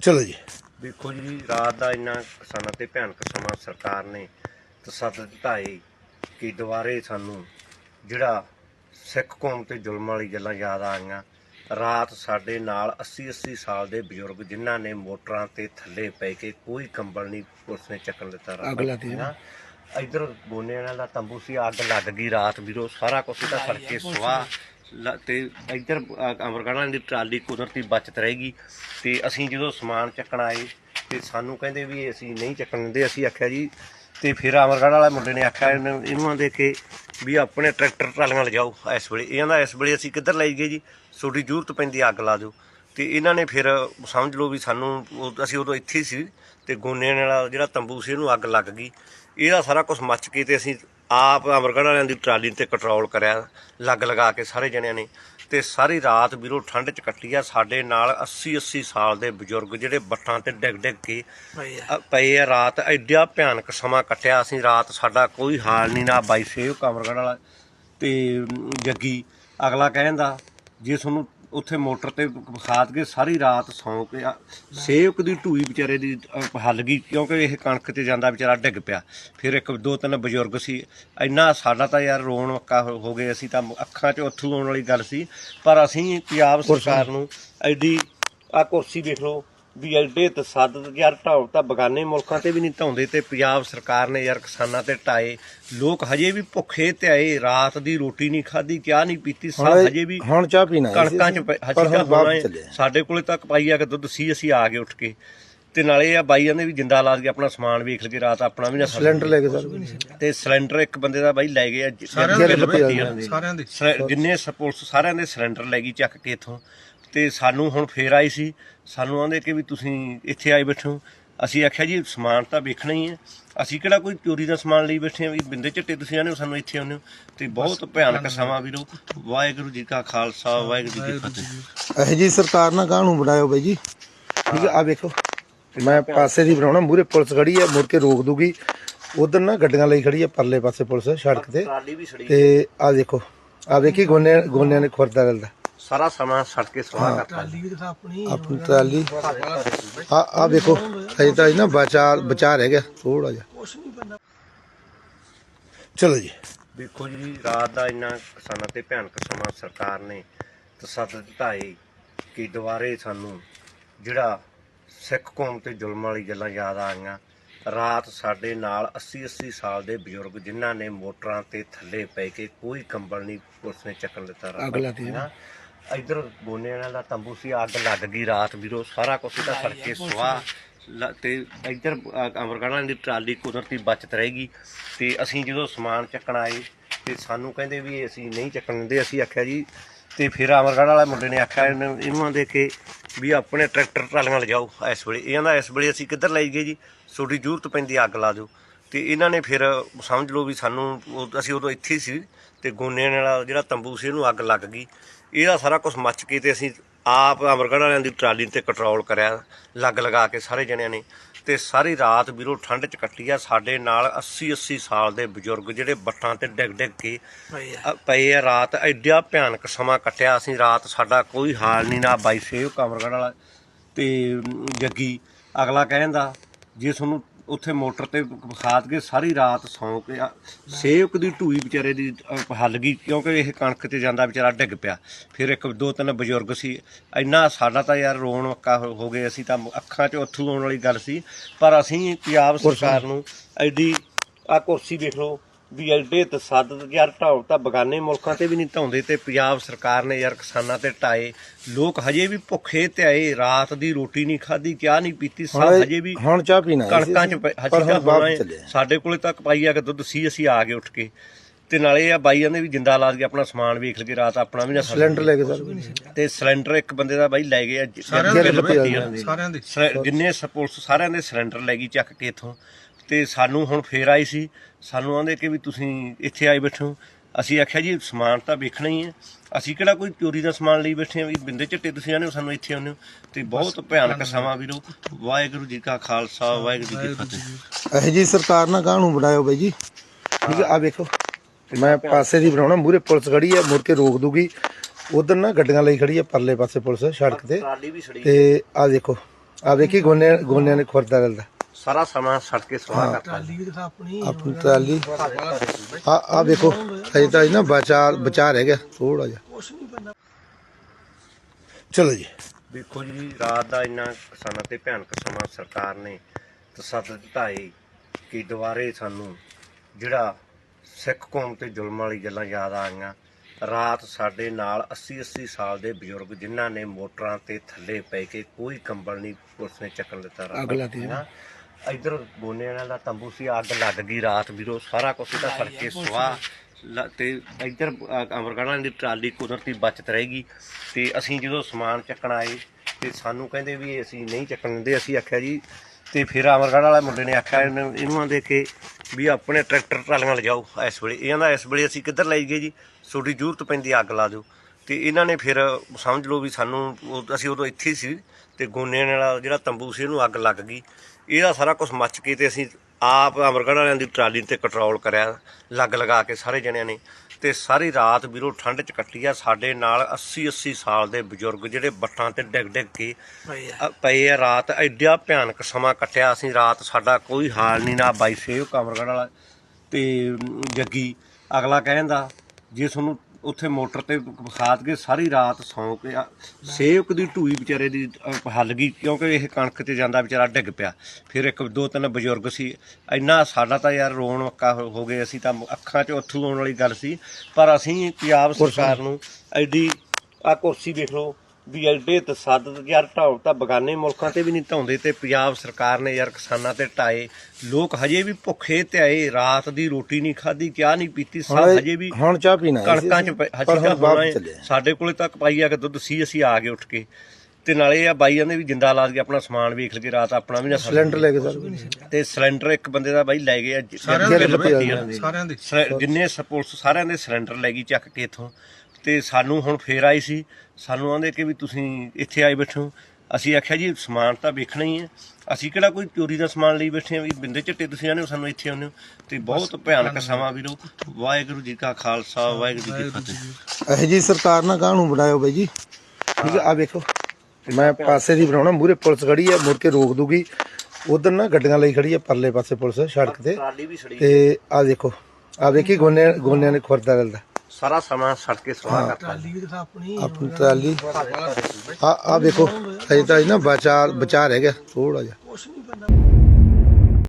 ਚਲੋ ਜੀ। ਦੇਖੋ ਜੀ ਰਾਤ ਦਾ ਇੰਨਾ ਕਿਸਾਨਾਂ ਤੇ ਭਿਆਨਕ ਸਮਾਂ ਸਰਕਾਰ ਨੇ ਤਸੱਦਦ ਢਾਏ ਕਿ ਦੁਬਾਰੇ ਸਾਨੂੰ ਜਿਹੜਾ ਸਿੱਖ ਕੌਮ ਤੇ ਜ਼ੁਲਮ ਵਾਲੀ ਗੱਲਾਂ ਯਾਦ ਆ ਗਈਆਂ ਰਾਤ ਸਾਡੇ ਨਾਲ 80 80 ਸਾਲ ਦੇ ਬਜ਼ੁਰਗ ਜਿਨ੍ਹਾਂ ਨੇ ਮੋਟਰਾਂ ਤੇ ਥੱਲੇ ਪੈ ਕੇ ਕੋਈ ਕੰਬਲ ਨਹੀਂ ਪੁਲਿਸ ਨੇ ਚੱਕਣ ਦਿੱਤਾ ਰਾਤ ਅੱਗ ਲੱਗੀ ਨਾ। ਇਧਰ ਗੋਨਿਆਂ ਦਾ ਤੰਬੂ ਸੀ ਅੱਗ ਲੱਗ ਗਈ ਰਾਤ ਵੀਰੋ ਸਾਰਾ ਕੁਝ ਤਾਂ ਸੜ ਕੇ ਸੁਆਹ। ਤੇ ਇੱਧਰ ਅਮਰਗੜਾਂ ਦੀ ਟਰਾਲੀ ਕੁਦਰਤੀ ਬਚਤ ਰਹੇਗੀ। ਤੇ ਅਸੀਂ ਜਦੋਂ ਸਮਾਨ ਚੱਕਣ ਆਏ, ਤੇ ਸਾਨੂੰ ਕਹਿੰਦੇ ਵੀ ਅਸੀਂ ਨਹੀਂ ਚੱਕਣ ਦਿੰਦੇ, ਅਸੀਂ ਆਖਿਆ ਜੀ, ਤੇ ਫਿਰ ਅਮਰਗੜ੍ਹ ਵਾਲੇ ਮੁੰਡੇ ਨੇ ਆਖਿਆ, ਇਹਨਾਂ, ਇਹਨੂੰ ਦੇ ਕੇ ਵੀ ਆਪਣੇ ਟਰੈਕਟਰ ਟਰਾਲੀਆਂ ਲਿਜਾਓ ਇਸ ਵੇਲੇ। ਇਹਨਾਂ ਦਾ ਇਸ ਵੇਲੇ ਅਸੀਂ ਕਿੱਧਰ ਲੈ ਗਏ ਜੀ? ਛੋਟੀ ਜ਼ਰੂਰਤ ਪੈਂਦੀ ਅੱਗ ਲਾ ਦਿਓ। ਤੇ ਇਹਨਾਂ ਨੇ ਫਿਰ ਸਮਝ ਲਓ ਵੀ ਸਾਨੂੰ ਅਸੀਂ ਉਦੋਂ ਇੱਥੇ ਹੀ ਸੀ, ਤੇ ਗੋਨੇ ਵਾਲਾ ਜਿਹੜਾ ਤੰਬੂ ਸੀ, ਇਹਨੂੰ ਅੱਗ ਲੱਗ ਗਈ। ਇਹਦਾ ਸਾਰਾ ਕੁਝ ਮੱਚ ਕੇ ਤੇ ਅਸੀਂ ਆਪ ਅਮਰਗੜ੍ਹ ਵਾਲਿਆਂ ਦੀ ਟਰਾਲੀ ਤੇ ਕੰਟਰੋਲ ਕਰਿਆ ਲੱਗ ਲਗਾ ਕੇ ਸਾਰੇ ਜਣਿਆਂ ਨੇ। ਤੇ ਸਾਰੀ ਰਾਤ ਵੀਰੋ ਠੰਡ ਚ ਕੱਟੀ ਆ ਸਾਡੇ ਨਾਲ 80 80 ਸਾਲ ਦੇ ਬਜ਼ੁਰਗ ਜਿਹੜੇ ਬੱਟਾਂ ਤੇ ਡਿੱਗ ਡਿੱਗ ਕੇ ਅ, ਪਏ ਆ ਰਾਤ ਐਡਾ ਭਿਆਨਕ ਸਮਾਂ ਕੱਟਿਆ ਅਸੀਂ ਰਾਤ ਸਾਡਾ ਕੋਈ ਹਾਲ ਨਹੀਂ ਨਾ ਬਾਈ ਸੇਵ ਕਮਰਗੜ ਵਾਲਾ ਤੇ ਜੱਗੀ ਅਗਲਾ ਕਹਿੰਦਾ ਜੇ ਤੁਹਾਨੂੰ ਉੱਥੇ ਮੋਟਰ ਤੇ ਖਾਦ ਕੇ ਸਾਰੀ ਰਾਤ ਸੌਂ ਕੇ ਆ, ਸੇਵਕ ਦੀ ਢੂਈ ਵਿਚਾਰੇ ਦੀ ਹੱਲ ਗਈ ਕਿਉਂਕਿ ਇਹ ਕਣਕ ਤੇ ਜਾਂਦਾ ਵਿਚਾਰਾ ਡਿੱਗ ਪਿਆ। ਫਿਰ ਇੱਕ ਦੋ ਤਿੰਨ ਬਜ਼ੁਰਗ ਸੀ। ਇੰਨਾ ਸਾਡਾ ਤਾਂ ਯਾਰ ਰੋਣ ਮੱਕਾ ਹੋ ਹੋ ਗਏ। ਅਸੀਂ ਤਾਂ ਅੱਖਾਂ 'ਚ ਅੱਥਰੂ ਆਉਣ ਵਾਲੀ ਗੱਲ ਸੀ। ਪਰ ਅਸੀਂ ਪੰਜਾਬ ਸਰਕਾਰ ਨੂੰ ਐਡੀ ਆ ਕੁਰਸੀ ਦੇਖ ਲਓ। ਵੀ ਐਡੇ ਤਸੱਦਦ ਯਾਰ ਢਾਉ ਤਾਂ ਬਗਾਨੇ ਮੁਲਕਾਂ ਤੇ ਵੀ ਨਹੀਂ ਢਾਉਂਦੇ ਤੇ ਪੰਜਾਬ ਸਰਕਾਰ ਨੇ ਯਾਰ ਕਿਸਾਨਾਂ ਤੇ ਢਾਏ ਲੋਕ ਹਜੇ ਵੀ ਭੁੱਖੇ ਤੇ ਆਏ ਰਾਤ ਦੀ ਰੋਟੀ ਨਹੀਂ ਖਾਧੀ ਚਾਹ ਨਹੀਂ ਪੀਤੀ ਸਭ ਹਜੇ ਵੀ ਹੁਣ ਚਾਹ ਪੀਣਾ ਕਣਕਾਂ ਚ ਤਾਂ ਹੁਣ ਸਾਡੇ ਕੋਲੇ ਤੱਕ ਪਾਈਆ ਕਿ ਦੁੱਧ ਸੀ ਅਸੀਂ ਆ ਗਏ ਉੱਠ ਕੇ। ਤੇ ਨਾਲੇ ਆ ਬਾਈਆਂ ਨੇ ਵੀ ਜਿੰਦਾ ਲਾ ਕੇ ਆਪਣਾ ਸਮਾਨ ਵੇਖ ਲਗੇ ਰਾਤ ਆਪਣਾ ਵੀ ਨਾ ਸਿਲੰਡਰ ਲੈ ਕੇ ਸਰ ਤੇ ਸਿਲੰਡਰ ਇੱਕ ਬੰਦੇ ਦਾ ਬਾਈ ਲੈ ਗਏ ਆ ਸਾਰਿਆਂ ਦੇ ਆ। ਦੇ। ਜਿੰਨੇ ਪੁਲਿਸ ਸਾਰਿਆਂ ਦੇ ਸਿਲੰਡਰ ਲੈ ਗਈ ਚੱਕ ਕੇ ਇਥੋਂ। ਤੇ ਸਾਨੂੰ ਹੁਣ ਫੇਰ ਆਈ ਸੀ। ਸਾਨੂੰ ਆਂਦੇ ਕਿ ਵੀ ਤੁਸੀਂ ਇੱਥੇ ਆਏ ਬੈਠੋ ਅਸੀਂ ਆਖਿਆ ਜੀ ਸਮਾਨ ਤਾਂ ਵੇਖਣਾ ਹੀ ਹੈ। ਅਸੀਂ ਕਿਹੜਾ ਕੋਈ ਚੋਰੀ ਦਾ ਸਮਾਨ ਲਈ ਬੈਠੇ ਆ ਵੀ ਬਿੰਦੇ ਝੱਟੇ ਤੁਸੀਂ ਆਨੇ ਸਾਨੂੰ ਇੱਥੇ ਆਉਂਦੇ ਹੋ। ਤੇ ਬਹੁਤ ਭਿਆਨਕ ਸਮਾਂ ਵੀਰੋ। ਵਾਹਿਗੁਰੂ ਜੀ ਕਾ ਖਾਲਸਾ ਵਾਹਿਗੁਰੂ ਜੀ ਕੀ ਫਤਿਹ। ਇਹ ਜੀ ਸਰਕਾਰ ਨਾ ਕਾਹਨੂੰ ਬਣਾਇਓ ਬਾਈ ਜੀ? ਠੀਕ ਹੈ ਆ ਵੇਖੋ। ਮੈਂ ਪਾਸੇ ਦੀ ਬਣਾਉਣਾ ਮੂਰੇ ਪੁਲਿਸ ਖੜੀ ਹੈ ਮੁੜ ਕੇ ਰੋਕ ਦੂਗੀ। ਉਧਰ ਨਾ ਗੱਡੀਆਂ ਲਈ ਖੜੀ ਹੈ ਪਰਲੇ ਪਾਸੇ ਪੁਲਿਸ ਸੜਕ ਤੇ। ਤੇ ਆ ਦੇਖੋ ਆ ਵੇਖੀ ਗੋਨੇ ਗੋਨਿਆਂ ਨੇ ਖੁਰਦਾ ਰਲਦਾ। ਸਾਰਾ ਸਮਾਂ ਸੜ ਕੇ ਸਵਾਹ ਕਰਤਾ ਆਪਣੀ। ਟਰਾਲੀ। ਆ ਆ ਵੇਖੋ ਅਜੇ ਤਾਂ ਇਹ ਨਾ ਬਚਾ ਬਚਾ ਰਹਿ ਗਿਆ ਥੋੜਾ ਜਿਹਾ। ਚਲੋ ਜੀ। ਦੇਖੋ ਜੀ ਰਾਤ ਦਾ ਇੰਨਾ ਕਿਸਾਨਾਂ ਤੇ ਭਿਆਨਕ ਸਮਾਂ ਸਰਕਾਰ ਨੇ ਤਸੱਦਦ ਢਾਏ ਕਿ ਦੁਬਾਰੇ ਸਾਨੂੰ ਜਿਹੜਾ ਸਿੱਖ ਕੌਮ ਤੇ ਜ਼ੁਲਮ ਵਾਲੀ ਗੱਲਾਂ ਯਾਦ ਆ ਗਈਆਂ ਰਾਤ ਸਾਡੇ ਨਾਲ 80 80 ਸਾਲ ਦੇ ਬਜ਼ੁਰਗ ਜਿਨ੍ਹਾਂ ਨੇ ਮੋਟਰਾਂ ਤੇ ਥੱਲੇ ਪੈ ਕੇ ਕੋਈ ਕੰਬਲ ਨਹੀਂ ਪੁਲਿਸ ਨੇ ਚੱਕਣ ਦਿੱਤਾ। ਰਾਤ ਅੱਗ ਲੱਗੀ ਨਾ। ਇਧਰ ਗੋਨਿਆਂ ਦਾ ਤੰਬੂ ਸੀ ਅੱਗ ਲੱਗ ਗਈ ਰਾਤ ਵੀਰੋ ਸਾਰਾ ਕੁਝ ਤਾਂ ਸੜ ਕੇ ਸੁਆਹ ਲ- ਤੇ ਇਧਰ ਅਮਰਗੜ੍ਹਾਂ ਦੀ ਟਰਾਲੀ ਕੁਦਰਤੀ ਬਚਤ ਰਹੇਗੀ ਤੇ ਅਸੀਂ ਜਦੋਂ ਸਮਾਨ ਚੱਕਣ ਆਏ ਤੇ ਸਾਨੂੰ ਕਹਿੰਦੇ ਵੀ ਅਸੀਂ ਨਹੀਂ ਚੱਕਣ ਦਿੰਦੇ ਅਸੀਂ ਆਖਿਆ ਜੀ ਤੇ ਫਿਰ ਅਮਰਗੜ੍ਹ ਵਾਲੇ ਮੁੰਡੇ ਨੇ ਆਖਿਆ ਇਹਨੂੰ ਇਹਨੂੰ ਦੇ ਕੇ ਵੀ ਆਪਣੇ ਟਰੈਕਟਰ ਟਰਾਲੀਆਂ ਲਿਜਾਓ ਇਸ ਵੇਲੇ। ਇਹ ਕਹਿੰਦਾ ਇਸ ਵੇਲੇ ਅਸੀਂ ਕਿੱਧਰ ਲੈ ਗਏ ਜੀ? ਛੋਟੀ ਜ਼ਰੂਰਤ ਪੈਂਦੀ ਅੱਗ ਲਾ ਦਿਓ। ਤੇ ਇਹਨਾਂ ਨੇ ਫਿਰ ਸਮਝ ਲਓ ਵੀ ਸਾਨੂੰ ਉਹ- ਅਸੀਂ ਉਦੋਂ ਇੱਥੇ ਹੀ ਸੀ ਤੇ ਗੋਨੇ ਵਾਲਾ ਜਿਹੜਾ ਤੰਬੂ ਸੀ ਇਹਨੂੰ ਅੱਗ ਲੱਗ ਗਈ। ਇਹਦਾ ਸਾਰਾ ਕੁਝ ਮੱਚ ਕੇ ਤੇ ਅਸੀਂ ਆਪ ਅਮਰਗੜ੍ਹ ਵਾਲਿਆਂ ਦੀ ਟਰਾਲੀ ਤੇ ਕੰਟਰੋਲ ਕਰਿਆ ਲੱਗ ਲਗਾ ਕੇ ਸਾਰੇ ਜਣਿਆਂ ਨੇ। ਤੇ ਸਾਰੀ ਰਾਤ ਵੀਰੋ ਠੰਡ ਚ ਕੱਟੀ ਆ ਸਾਡੇ ਨਾਲ 80 80 ਸਾਲ ਦੇ ਬਜ਼ੁਰਗ ਜਿਹੜੇ ਬੱਟਾਂ ਤੇ ਡਿੱਗ ਡਿੱਗ ਕੇ ਅ, ਪਏ ਆ ਰਾਤ ਐਡਾ ਭਿਆਨਕ ਸਮਾਂ ਕੱਟਿਆ ਅਸੀਂ। ਰਾਤ ਸਾਡਾ ਕੋਈ ਹਾਲ ਨਹੀਂ ਨਾ ਬਾਈ ਸੇਵ ਕਮਰਗੜ ਵਾਲਾ ਤੇ ਜੱਗੀ ਅਗਲਾ ਕਹਿੰਦਾ ਜੇ ਤੁਹਾਨੂੰ ਉੱਥੇ ਮੋਟਰ ਤੇ ਖਾਦ ਕੇ ਸਾਰੀ ਰਾਤ ਸੌਂ ਕੇ ਆ, ਸੇਵਕ ਦੀ ਢੂਈ ਵਿਚਾਰੇ ਦੀ ਹੱਲ ਗਈ ਕਿਉਂਕਿ ਇਹ ਕਣਕ ਤੇ ਜਾਂਦਾ ਵਿਚਾਰਾ ਡਿੱਗ ਪਿਆ। ਫਿਰ ਇੱਕ ਦੋ ਤਿੰਨ ਬਜ਼ੁਰਗ ਸੀ। ਇੰਨਾ ਸਾਡਾ ਤਾਂ ਯਾਰ ਰੋਣ ਮੱਕਾ ਹੋ ਹੋ ਗਏ। ਅਸੀਂ ਤਾਂ ਅੱਖਾਂ 'ਚ ਅੱਥਰੂ ਆਉਣ ਵਾਲੀ ਗੱਲ ਸੀ। ਪਰ ਅਸੀਂ ਪੰਜਾਬ ਸਰਕਾਰ ਨੂੰ ਐਡੀ ਆ ਕੁਰਸੀ ਦੇਖ ਲਓ ਵੀ ਐਡੇ ਤਸੱਦਦ ਯਾਰ ਢਾਉ ਤਾਂ ਬਗਾਨੇ ਮੁਲਕਾਂ ਤੇ ਵੀ ਨਹੀਂ ਢਾਉਂਦੇ ਤੇ ਪੰਜਾਬ ਸਰਕਾਰ ਨੇ ਯਾਰ ਕਿਸਾਨਾਂ ਤੇ ਢਾਏ ਲੋਕ ਹਜੇ ਵੀ ਭੁੱਖੇ ਤੇ ਆਏ ਰਾਤ ਦੀ ਰੋਟੀ ਨਹੀਂ ਖਾਧੀ ਚਾਹ ਨਹੀਂ ਪੀਤੀ ਸਭ ਹਜੇ ਵੀ ਹੁਣ ਚਾਹ ਪੀਣਾ ਕਣਕਾਂ ਚ ਅਸੀਂ ਹੁਣ ਸਾਡੇ ਕੋਲੇ ਤੱਕ ਪਾਈਆ ਕਿ ਦੁੱਧ ਸੀ ਅਸੀਂ ਆ ਗਏ ਉੱਠ ਕੇ। ਤੇ ਨਾਲੇ ਆ ਬਾਈਆਂ ਨੇ ਵੀ ਜਿੰਦਾ ਲਾ ਕੇ ਆਪਣਾ ਸਮਾਨ ਵੇਖ ਲਗੇ ਰਾਤ ਆਪਣਾ ਵੀ ਨਾ ਸਿਲੰਡਰ ਲੈ ਕੇ ਤੇ ਸਿਲੰਡਰ ਇੱਕ ਬੰਦੇ ਦਾ ਬਾਈ ਲੈ ਗਏ ਸਾਰਿਆਂ ਦੇ ਜਿੰਨੇ ਪੁਲਿਸ ਸਾਰਿਆਂ ਦੇ ਸਿਲੰਡਰ ਲੈ ਗਈ ਚੱਕ ਕੇ ਇਥੋਂ। ਤੇ ਸਾਨੂੰ ਹੁਣ ਫੇਰ ਆਈ ਸੀ। ਸਾਨੂੰ ਆਂਦੇ ਕਿ ਵੀ ਤੁਸੀਂ ਇੱਥੇ ਆਏ ਬੈਠੋ। ਅਸੀਂ ਆਖਿਆ ਜੀ ਸਮਾਨ ਤਾਂ ਵੇਖਣਾ ਹੀ ਹੈ। ਅਸੀਂ ਕਿਹੜਾ ਕੋਈ ਚੋਰੀ ਦਾ ਸਮਾਨ ਲਈ ਬੈਠੇ ਆ ਵੀ ਬਿੰਦੇ ਝੱਟੇ ਤੁਸੀਂ ਆਨੇ ਸਾਨੂੰ ਇੱਥੇ ਆਉਂਦੇ ਹੋ। ਤੇ ਬਹੁਤ ਭਿਆਨਕ ਸਮਾਂ ਵੀਰੋ। ਵਾਹਿਗੁਰੂ ਜੀ ਕਾ ਖਾਲਸਾ ਵਾਹਿਗੁਰੂ ਜੀ ਕੀ ਫਤਿਹ। ਇਹ ਜੀ ਸਰਕਾਰ ਨਾ ਕਾਹਨੂੰ ਬਣਾਇਓ ਬਾਈ ਜੀ? ਠੀਕ ਹੈ ਆ ਵੇਖੋ। ਮੈਂ ਪਾਸੇ ਦੀ ਬਣਾਉਣਾ ਮੂਰੇ ਪੁਲਿਸ ਖੜੀ ਹੈ ਮੁੜ ਕੇ ਰੋਕ ਦੂਗੀ। ਉਧਰ ਨਾ ਗੱਡੀਆਂ ਲਈ ਖੜੀ ਹੈ ਪਰਲੇ ਪਾਸੇ ਪੁਲਿਸ ਸੜਕ ਤੇ। ਤੇ ਆ ਦੇਖੋ ਆ ਵੇਖੀ ਗੋਨੇ ਗੋਨਿਆਂ ਨੇ ਖੁਰਦਾ ਰਲਦਾ। ਸਾਰਾ ਸਮਾਂ ਸੜ ਕੇ ਸੁਆਹ ਕਰਤਾ ਆਪਣੀ। ਟਰਾਲੀ। ਆ ਆ ਵੇਖੋ ਅਜੇ ਤਾਂ ਇਹ ਨਾ ਬਚਾ ਬਚਾ ਰਹਿ ਗਿਆ ਥੋੜਾ ਜਿਹਾ। ਚਲੋ ਜੀ। ਦੇਖੋ ਜੀ ਰਾਤ ਦਾ ਇੰਨਾ ਕਿਸਾਨਾਂ ਤੇ ਭਿਆਨਕ ਸਮਾਂ ਸਰਕਾਰ ਨੇ ਤਸੱਦਦ ਢਾਏ ਕਿ ਦੁਬਾਰੇ ਸਾਨੂੰ ਜਿਹੜਾ ਸਿੱਖ ਕੌਮ ਤੇ ਜ਼ੁਲਮ ਵਾਲੀ ਗੱਲਾਂ ਯਾਦ ਆ ਗਈਆਂ ਰਾਤ ਸਾਡੇ ਨਾਲ 80 80 ਸਾਲ ਦੇ ਬਜ਼ੁਰਗ ਜਿਨ੍ਹਾਂ ਨੇ ਮੋਟਰਾਂ ਤੇ ਥੱਲੇ ਪੈ ਕੇ ਕੋਈ ਕੰਬਲ ਨਹੀਂ ਪੁਲਿਸ ਨੇ ਚੱਕਣ ਦਿੱਤਾ। ਰਾਤ ਅੱਗ ਲੱਗੀ ਨਾ। ਇਧਰ ਬੋਨੇ ਵਾਲਾ ਦਾ ਤੰਬੂ ਸੀ ਅੱਗ ਲੱਗ ਗਈ ਰਾਤ ਵੀਰੋ ਸਾਰਾ ਕੁਝ ਤਾਂ ਸੜ ਕੇ ਸੁਆਹ ਲ- ਤੇ ਇਧਰ ਅਮਰਗੜਾਂ ਦੀ ਟਰਾਲੀ ਕੁਦਰਤੀ ਬਚਤ ਰਹੇਗੀ ਤੇ ਅਸੀਂ ਜਦੋਂ ਸਮਾਨ ਚੱਕਣ ਆਏ ਤੇ ਸਾਨੂੰ ਕਹਿੰਦੇ ਵੀ ਅਸੀਂ ਨਹੀਂ ਚੱਕਣ ਦਿੰਦੇ ਅਸੀਂ ਆਖਿਆ ਜੀ ਤੇ ਫਿਰ ਅਮਰਗੜ੍ਹ ਵਾਲੇ ਮੁੰਡੇ ਨੇ ਆਖਿਆ ਇਹਨੂੰ ਇਹਨੂੰ ਆਂਦੇ ਕਿ ਵੀ ਆਪਣੇ ਟਰੈਕਟਰ ਟਰਾਲੀਆਂ ਲਿਜਾਓ ਇਸ ਵੇਲੇ। ਇਹ ਕਹਿੰਦਾ ਇਸ ਵੇਲੇ ਅਸੀਂ ਕਿੱਧਰ ਲੈ ਗਏ ਜੀ? ਛੋਟੀ ਜ਼ਰੂਰਤ ਪੈਂਦੀ ਅੱਗ ਲਾ ਦਿਓ। ਤੇ ਇਹਨਾਂ ਨੇ ਫਿਰ ਸਮਝ ਲਓ ਵੀ ਸਾਨੂੰ ਅਸੀਂ ਉਦੋਂ ਇੱਥੇ ਸੀ ਤੇ ਗੋਨੇ ਵਾਲਾ ਜਿਹੜਾ ਤੰਬੂ ਸੀ ਇਹਨੂੰ ਅੱਗ ਲੱਗ ਗਈ। ਇਹਦਾ ਸਾਰਾ ਕੁਝ ਮੱਚ ਕੇ ਤੇ ਅਸੀਂ ਆਪ ਅਮਰਗੜ੍ਹ ਵਾਲਿਆਂ ਦੀ ਟਰਾਲੀ ਤੇ ਕੰਟਰੋਲ ਕਰਿਆ ਲੱਗ ਲਗਾ ਕੇ ਸਾਰੇ ਜਣਿਆਂ ਨੇ। ਤੇ ਸਾਰੀ ਰਾਤ ਵੀਰੋ ਠੰਡ ਚ ਕੱਟੀ ਆ ਸਾਡੇ ਨਾਲ 80 80 ਸਾਲ ਦੇ ਬਜ਼ੁਰਗ ਜਿਹੜੇ ਬੱਟਾਂ ਤੇ ਡਿੱਗ ਡਿੱਗ ਕੇ ਪਏ ਆ। ਰਾਤ ਐਡਾ ਭਿਆਨਕ ਸਮਾਂ ਕੱਟਿਆ ਅਸੀਂ ਰਾਤ ਸਾਡਾ ਕੋਈ ਹਾਲ ਨਹੀਂ ਨਾ ਬਾਈ ਸੇਵ ਕਮਰਗੜ ਵਾਲਾ ਤੇ ਜੱਗੀ ਅਗਲਾ ਕਹਿੰਦਾ ਜੇ ਤੁਹਾਨੂੰ ਉੱਥੇ ਮੋਟਰ ਤੇ ਖਾਦ ਕੇ ਸਾਰੀ ਰਾਤ ਸੌਂ ਕੇ ਆ- ਸੇਵਕ ਦੀ ਢੂਈ ਵਿਚਾਰੇ ਦੀ ਅ, ਹੱਲ ਗਈ ਕਿਉਂਕਿ ਇਹ ਕਣਕ ਤੇ ਜਾਂਦਾ ਵਿਚਾਰਾ ਡਿੱਗ ਪਿਆ। ਫਿਰ ਇੱਕ ਦੋ ਤਿੰਨ ਬਜ਼ੁਰਗ ਸੀ। ਇੰਨਾ ਸਾਡਾ ਤਾਂ ਯਾਰ ਰੋਣ ਮੱਕਾ ਹੋ ਹੋ ਗਏ। ਅਸੀਂ ਤਾਂ ਅੱਖਾਂ 'ਚ ਅੱਥਰੂ ਆਉਣ ਵਾਲੀ ਗੱਲ ਸੀ। ਪਰ ਅਸੀਂ ਪੰਜਾਬ ਸਰਕਾਰ ਨੂੰ ਐਡੀ ਆ ਕੁਰਸੀ ਵੇਖ ਲਓ। ਵੀ ਐਡੇ ਤਸੱਦਦ ਯਾਰ ਢਾਉ ਤਾਂ ਬਗਾਨੇ ਮੁਲਕਾਂ ਤੇ ਵੀ ਨਹੀਂ ਢਾਉਂਦੇ ਤੇ ਪੰਜਾਬ ਸਰਕਾਰ ਨੇ ਯਾਰ ਕਿਸਾਨਾਂ ਤੇ ਢਾਏ ਲੋਕ ਹਜੇ ਵੀ ਭੁੱਖੇ ਤੇ ਆਏ ਰਾਤ ਦੀ ਰੋਟੀ ਨਹੀਂ ਖਾਧੀ ਚਾਹ ਨਹੀਂ ਪੀਤੀ ਸਭ ਹਜੇ ਵੀ ਹੁਣ ਚਾਹ ਪੀਣਾ ਕਣਕਾਂ ਚ ਅਸੀਂ ਹੁਣ ਤਾਂ ਸਾਡੇ ਕੋਲੇ ਤੱਕ ਪਾਈ ਆ ਕੇ ਦੁੱਧ ਸੀ ਅਸੀਂ ਆ ਗਏ ਉੱਠ ਕੇ। ਤੇ ਨਾਲੇ ਆ ਬਾਈਆਂ ਨੇ ਵੀ ਜਿੰਦਾ ਲਾ ਕੇ ਆਪਣਾ ਸਮਾਨ ਵੇਖ ਲਗੇ ਰਾਤ ਆਪਣਾ ਵੀ ਨਾ ਸਿਲੰਡਰ ਲੈ ਕੇ ਸਰ ਤੇ ਸਿਲੰਡਰ ਇੱਕ ਬੰਦੇ ਦਾ ਬਾਈ ਲੈ ਗਏ ਸਾਰਿਆਂ ਦੇ ਜਿੰਨੇ ਪੁਲਿਸ ਸਾਰਿਆਂ ਦੇ ਸਿਲੰਡਰ ਲੈ ਗਈ ਚੱਕ ਕੇ ਇਥੋਂ। ਤੇ ਸਾਨੂੰ ਹੁਣ ਫੇਰ ਆਈ ਸੀ। ਸਾਨੂੰ ਆਂਦੇ ਕਿ ਵੀ ਤੁਸੀਂ ਇੱਥੇ ਆਏ ਬੈਠੋ ਅਸੀਂ ਆਖਿਆ ਜੀ ਸਮਾਨ ਤਾਂ ਵੇਖਣਾ ਹੀ ਹੈ। ਅਸੀਂ ਕਿਹੜਾ ਕੋਈ ਚੋਰੀ ਦਾ ਸਮਾਨ ਲਈ ਬੈਠੇ ਆ ਵੀ ਬਿੰਦੇ ਝੱਟੇ ਤੁਸੀਂ ਆਨੇ ਸਾਨੂੰ ਇੱਥੇ ਆਉਂਦੇ ਹੋ। ਤੇ ਬਹੁਤ ਭਿਆਨਕ ਸਮਾਂ ਵੀਰੋ। ਵਾਹਿਗੁਰੂ ਜੀ ਕਾ ਖਾਲਸਾ ਵਾਹਿਗੁਰੂ ਜੀ ਕੀ ਫਤਿਹ। ਇਹ ਜੀ ਸਰਕਾਰ ਨਾ ਕਾਹਨੂੰ ਬਣਾਇਓ ਬਾਈ ਜੀ? ਠੀਕ ਹੈ ਆ ਵੇਖੋ। ਮੈਂ ਪਾਸੇ ਦੀ ਬਣਾਉਣਾ ਮੂਰੇ ਪੁਲਿਸ ਖੜੀ ਹੈ ਮੁੜ ਕੇ ਰੋਕ ਦੂਗੀ। ਉਧਰ ਨਾ ਗੱਡੀਆਂ ਲਈ ਖੜੀ ਹੈ ਪਰਲੇ ਪਾਸੇ ਪੁਲਿਸ ਸੜਕ ਤੇ। ਤੇ ਆ ਦੇਖੋ ਆ ਵੇਖੀ ਗੋਨੇ ਗੋਨਿਆਂ ਨੇ ਖੁਰਦਾ ਰਲਦਾ। ਸਾਰਾ ਸਮਾਂ ਸੜ ਕੇ ਸੁਆਹ ਕਰਤਾ ਆਪਣੀ। ਟਰਾਲੀ। ਆ ਆ ਵੇਖੋ ਅਜੇ ਤਾਂ ਇਹ ਨਾ ਬਚਾ ਬਚਾ ਰਹਿ ਗਿਆ ਥੋੜਾ ਜਿਹਾ।